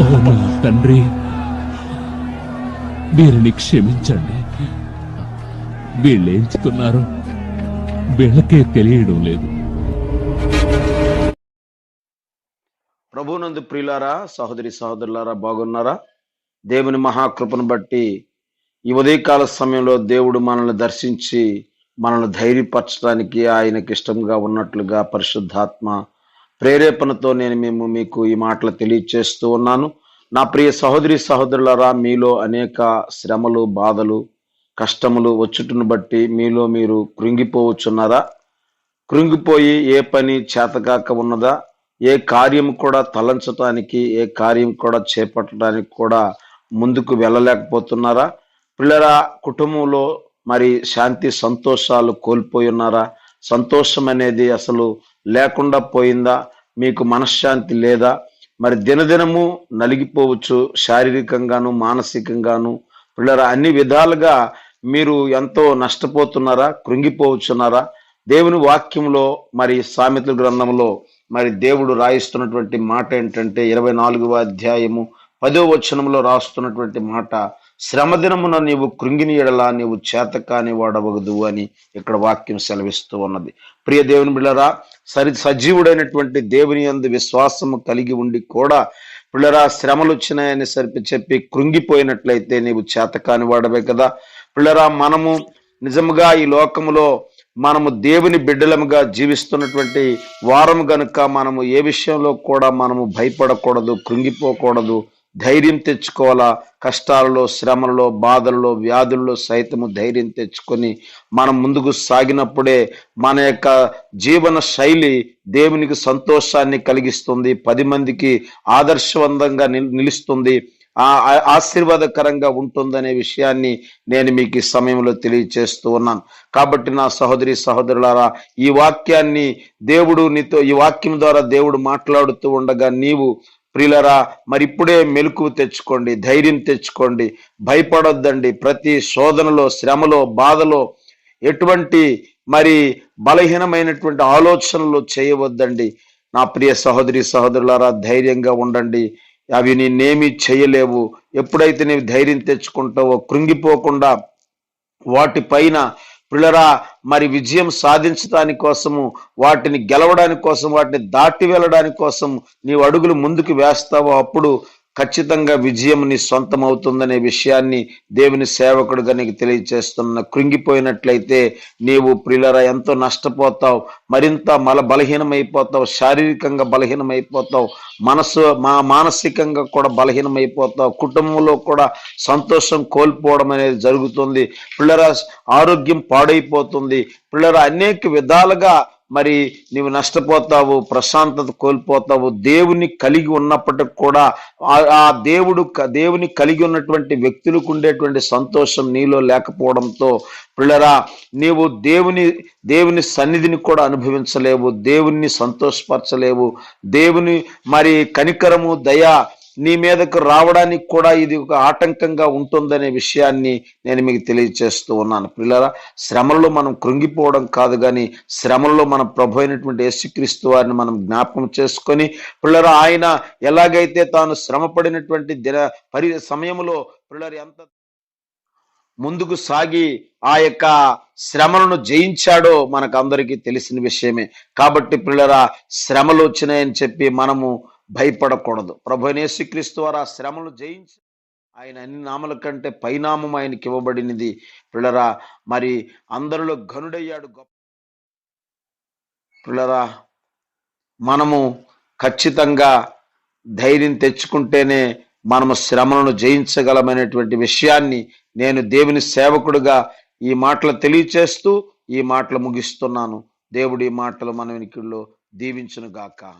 ఓ నా తండ్రి వీరిని క్షమించండి. వీళ్ళేంచుకున్నారో వీళ్ళకే తెలియడం లేదు. ప్రభునందు ప్రియులారా సహోదరి సహోదరులారా బాగున్నారా? దేవుని మహాకృపను బట్టి ఈ ఉదయకాల సమయంలో దేవుడు మనల్ని దర్శించి మనల్ని ధైర్యపరచడానికి ఆయనకి ఇష్టంగా ఉన్నట్లుగా పరిశుద్ధాత్మ ప్రేరేపణతో నేను మేము మీకు ఈ మాటలు తెలియచేస్తూ ఉన్నాను. నా ప్రియ సహోదరి సహోదరులరా మీలో అనేక శ్రమలు బాధలు కష్టములు వచ్చుటను బట్టి మీలో మీరు కృంగిపోవచ్చున్నారా? కృంగిపోయి ఏ పని చేతగాక ఉన్నదా? ఏ కార్యం కూడా తలంచటానికి ఏ కార్యం కూడా చేపట్టడానికి కూడా ముందుకు వెళ్ళలేకపోతున్నారా? పిల్లరా కుటుంబంలో మరి శాంతి సంతోషాలు కోల్పోయి ఉన్నారా? సంతోషం అనేది అసలు లేకుండా పోయిందా? మీకు మనశ్శాంతి లేదా? మరి దినదినము నలిగిపోవచ్చు శారీరకంగాను మానసికంగాను. పిల్లరా అన్ని విధాలుగా మీరు ఎంతో నష్టపోతున్నారా? కృంగిపోవచ్చున్నారా? దేవుని వాక్యంలో మరి సామెతల గ్రంథంలో మరి దేవుడు రాయిస్తున్నటువంటి మాట ఏంటంటే ఇరవై నాలుగవ అధ్యాయము పదో వచనంలో రాస్తున్నటువంటి మాట శ్రమదినమున నీవు కృంగిని ఎడలా నీవు చేతకాని వాడవగదు అని ఇక్కడ వాక్యం సెలవిస్తూ ఉన్నది. ప్రియ దేవుని బిళ్ళరా సరి సజీవుడైనటువంటి దేవుని అందు విశ్వాసము కలిగి ఉండి కూడా పిల్లరా శ్రమలు వచ్చినాయని సరిపి చెప్పి కృంగిపోయినట్లయితే నీవు చేతకాని వాడవే కదా. పిల్లరా మనము నిజముగా ఈ లోకములో మనము దేవుని బిడ్డలముగా జీవిస్తున్నటువంటి వారం గనుక మనము ఏ విషయంలో కూడా మనము భయపడకూడదు కృంగిపోకూడదు ధైర్యం తెచ్చుకోవాలా? కష్టాలలో శ్రమలలో బాధలలో వ్యాధుల్లో సైతము ధైర్యం తెచ్చుకొని మనం ముందుకు సాగినప్పుడే మన యొక్క జీవన శైలి దేవునికి సంతోషాన్ని కలిగిస్తుంది. పది మందికి ఆదర్శవంతంగా నిలుస్తుంది. ఆ ఆ- ఆశీర్వాదకరంగా ఉంటుందనే విషయాన్ని నేను మీకు ఈ సమయంలో తెలియచేస్తూ ఉన్నాను. కాబట్టి నా సహోదరి సహోదరులారా ఈ వాక్యాన్ని దేవుడు నీతో ఈ వాక్యం ద్వారా దేవుడు మాట్లాడుతూ ఉండగా నీవు ప్రియులరా మరి ఇప్పుడే మెలకు తెచ్చుకోండి ధైర్యం తెచ్చుకోండి భయపడొద్దండి. ప్రతి శోధనలో శ్రమలో బాధలో ఎటువంటి మరి బలహీనమైనటువంటి ఆలోచనలు చేయవద్దండి. నా ప్రియ సహోదరి సహోదరులారా ధైర్యంగా ఉండండి. అవి నేనేమి చేయలేవు. ఎప్పుడైతే నీవు ధైర్యం తెచ్చుకుంటావో కృంగిపోకుండా వాటిపైన పిల్లరా మరి విజయం సాధించడానికి కోసము వాటిని గెలవడానికి కోసం వాటిని దాటి వెళ్ళడానికి కోసం నీవు అడుగులు ముందుకు వేస్తావో అప్పుడు ఖచ్చితంగా విజయం నీ సొంతమవుతుందనే విషయాన్ని దేవుని సేవకుడుగా నీకు తెలియజేస్తున్న కృంగిపోయినట్లయితే నీవు ప్రియులరా ఎంతో నష్టపోతావు మరింత మల బలహీనమైపోతావు శారీరకంగా బలహీనమైపోతావు మనసు మా మానసికంగా కూడా బలహీనమైపోతావు కుటుంబంలో కూడా సంతోషం కోల్పోవడం అనేది జరుగుతుంది. పిల్లరా ఆరోగ్యం పాడైపోతుంది. పిల్లరా అనేక విధాలుగా మరి నీవు నష్టపోతావు ప్రశాంతత కోల్పోతావు దేవుని కలిగి ఉన్నప్పటికి కూడా ఆ- దేవుడు దేవుని కలిగి ఉన్నటువంటి వ్యక్తులకు ఉండేటువంటి సంతోషం నీలో లేకపోవడంతో పిల్లరా నీవు దేవుని దేవుని సన్నిధిని కూడా అనుభవించలేవు దేవుణ్ణి సంతోషపరచలేవు దేవుని మరి కనికరము దయ నీ మీదకు రావడానికి కూడా ఇది ఒక ఆటంకంగా ఉంటుందనే విషయాన్ని నేను మీకు తెలియచేస్తూ ఉన్నాను. పిల్లరా శ్రమల్లో మనం కృంగిపోవడం కాదు కానీ శ్రమల్లో మన ప్రభు అయినటువంటి యేసుక్రీస్తు వారిని మనం జ్ఞాపకం చేసుకొని పిల్లరా ఆయన ఎలాగైతే తాను శ్రమపడినటువంటి దిన పరి సమయంలో పిల్లలు ఎంత ముందుకు సాగి ఆ యొక్క శ్రమలను జయించాడో మనకు అందరికీ తెలిసిన విషయమే. కాబట్టి పిల్లరా శ్రమలు వచ్చినాయని చెప్పి మనము భయపడకూడదు. ప్రభు యేసుక్రీస్తు వారు ఆ శ్రమలు జయించి ఆయన అన్ని నామల కంటే పైనామం ఆయనకి ఇవ్వబడినది. పిల్లరా మరి అందరిలో ఘనుడయ్యాడు గొప్ప పిల్లరా మనము ఖచ్చితంగా ధైర్యం తెచ్చుకుంటేనే మనము శ్రమలను జయించగలమనేటువంటి విషయాన్ని నేను దేవుని సేవకుడుగా ఈ మాటలు తెలియచేస్తూ ఈ మాటలు ముగిస్తున్నాను. దేవుడి మాటలు మన వెనుకల్లో దీవించును గాక